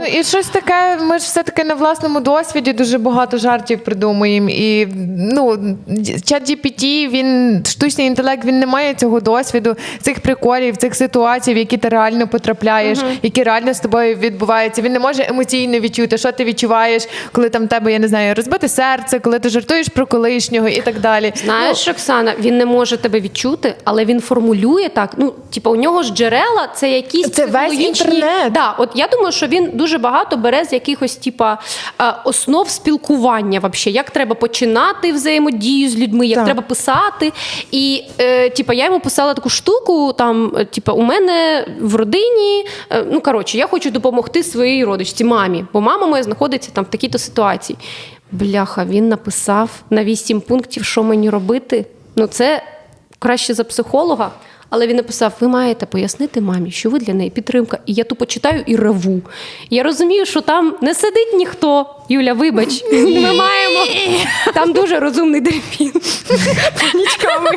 Ну, І щось таке, ми ж все-таки на власному досвіді дуже багато жартів придумуємо. І ну, чат GPT, він штучний інтелект, він не має цього досвіду, цих приколів, цих ситуацій, в які ти реально потрапляєш, які реально з тобою відбуваються. Він не може емоційно відчути, що ти відчуваєш, коли там тебе, я не знаю, розбите серце, коли ти жартуєш про колишнього і так далі. Знаєш, Оксана, він не може тебе відчути, але він формулює так. Ну, типу, у нього ж джерела це якісь Це весь інтернет. Да, от я думаю, що він дуже багато бере з якихось, типа, е, основ спілкування. Вообще, як треба починати взаємодію з людьми, як Так. треба писати. І е, типа, я йому писала таку штуку. Там, е, типа, у мене в родині, е, ну коротше, я хочу допомогти своїй родичці, мамі, бо мама моя знаходиться там в такій-то ситуації. Бляха, він написав на вісім пунктів, що мені робити. Ну, це краще за психолога. Але він написав: ви маєте пояснити мамі, що ви для неї підтримка. І я тупо читаю і реву. Я розумію, що там не сидить ніхто. Юля, вибач, ми маємо там дуже розумний дельфін. Нічками.